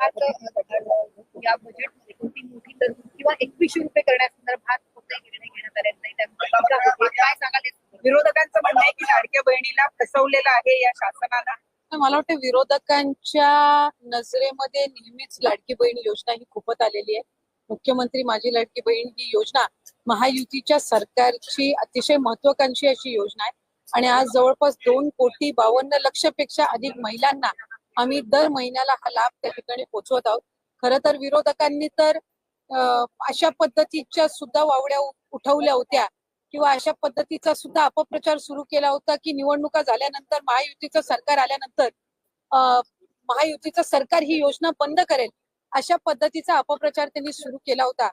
आज या बजेटमध्ये कोणती मोठी तरतूद किंवा एकवीसशे रुपये करण्यासंदर्भात कोणताही निर्णय घेण्यात आलेला नाही. त्यामुळे काय सांगाल? विरोधकांचं म्हणणं आहे की लाडक्या बहिणीला फसवलेलं आहे या शासनानं मला वाटतं विरोधकांच्या नजरेमध्ये नेहमीच लाडकी बहीण योजना ही खूपच आलेली आहे. मुख्यमंत्री माझी लाडकी बहीण ही योजना महायुतीच्या सरकारची अतिशय महत्वाकांक्षी अशी योजना आहे. आणि आज जवळपास दोन कोटी बावन्न लक्षपेक्षा अधिक महिलांना आम्ही दर महिन्याला हा लाभ त्या ठिकाणी पोहोचवत आहोत. खरं तर विरोधकांनी तर अशा पद्धतीच्या सुद्धा वावड्या उठवल्या होत्या किंवा अशा पद्धतीचा सुद्धा अपप्रचार सुरू केला होता की निवडणुका झाल्यानंतर महायुतीचं सरकार आल्यानंतर महायुतीचं सरकार ही योजना बंद करेल अशा पद्धतीचा अपप्रचार त्यांनी सुरू केला होता.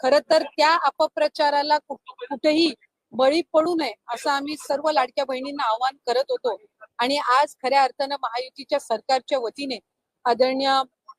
खर तर त्या अपप्रचाराला कुठेही बळी पडू नये असं आम्ही सर्व लाडक्या बहिणींना आवाहन करत होतो. आणि आज खऱ्या अर्थानं महायुतीच्या सरकारच्या वतीने आदरणीय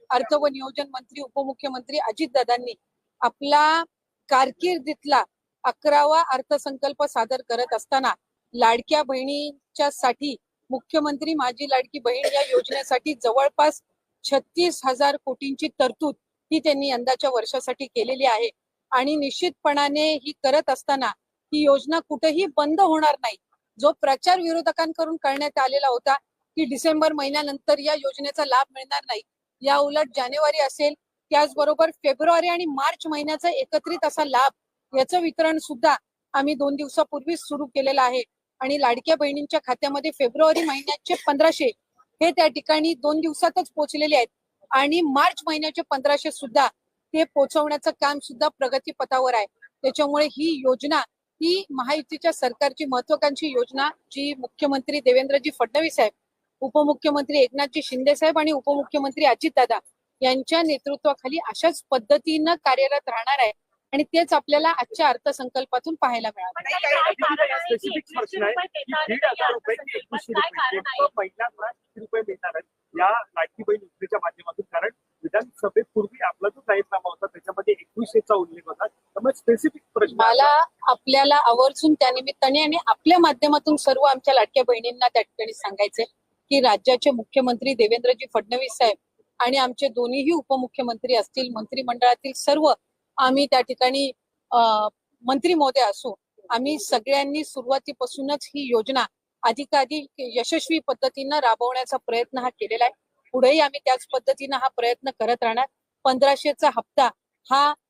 अर्थ व नियोजन मंत्री उपमुख्यमंत्री अजितदादांनी आपला कारकिर्दीतला अकरावा अर्थसंकल्प सादर करत असताना लाडक्या बहिणीच्या साठी मुख्यमंत्री माझी लाडकी बहीण या योजनेसाठी जवळपास छत्तीस हजार कोटींची तरतूद ही त्यांनी यंदाच्या वर्षासाठी केलेली आहे. आणि निश्चितपणाने ही करत असताना ही योजना कुठेही बंद होणार नाही. जो प्रचार विरोधकांकडून करण्यात आलेला होता की डिसेंबर महिन्यानंतर या योजनेचा लाभ मिळणार नाही. या उलट जानेवारी असेल त्याचबरोबर फेब्रुवारी आणि मार्च महिन्याचा एकत्रित असा लाभ याचं वितरण सुद्धा आम्ही दोन दिवसापूर्वीच सुरू केलेलं आहे. आणि लाडक्या बहिणींच्या खात्यामध्ये फेब्रुवारी महिन्याचे पंधराशे हे त्या ठिकाणी दोन दिवसातच पोहोचलेले आहेत. आणि मार्च महिन्याचे पंधराशे सुद्धा ते पोहोचवण्याचं काम सुद्धा प्रगती पथावर आहे. त्याच्यामुळे ही योजना ही महायुतीच्या सरकारची महत्वाकांक्षी योजना जी मुख्यमंत्री देवेंद्रजी फडणवीस साहेब उपमुख्यमंत्री एकनाथजी शिंदे साहेब आणि उपमुख्यमंत्री अजितदादा यांच्या नेतृत्वाखाली अशाच पद्धतीनं कार्यरत राहणार आहे आणि तेच आपल्याला आजच्या अर्थसंकल्पातून पाहायला मिळालं कारण विधानसभेत पूर्वी आपला जो जाहीरनामा होता त्याच्यामध्ये एकवीसशेचा उल्लेख होता. स्पेसिफिक प्रश्न मला आपल्याला आवर्जून त्या निमित्ताने आणि आपल्या माध्यमातून सर्व आमच्या लाडक्या बहिणींना त्या ठिकाणी सांगायचंय की राज्याचे मुख्यमंत्री देवेंद्रजी फडणवीस साहेब आणि आमचे दोन्हीही उपमुख्यमंत्री असतील मंत्रिमंडळातील सर्व आम्ही त्या ठिकाणी मंत्री महोदय असू आम्ही सगळ्यांनी सुरुवातीपासूनच ही योजना अधिकाधिक यशस्वी पद्धतीनं राबवण्याचा प्रयत्न हा केलेला आहे. पुढेही आम्ही त्याच पद्धतीनं हा प्रयत्न करत राहणार. पंधराशेचा हप्ता हा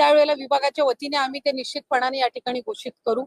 त्यावेळेला विभागाच्या वतीने आम्ही ते निश्चितपणाने या ठिकाणी घोषित करू.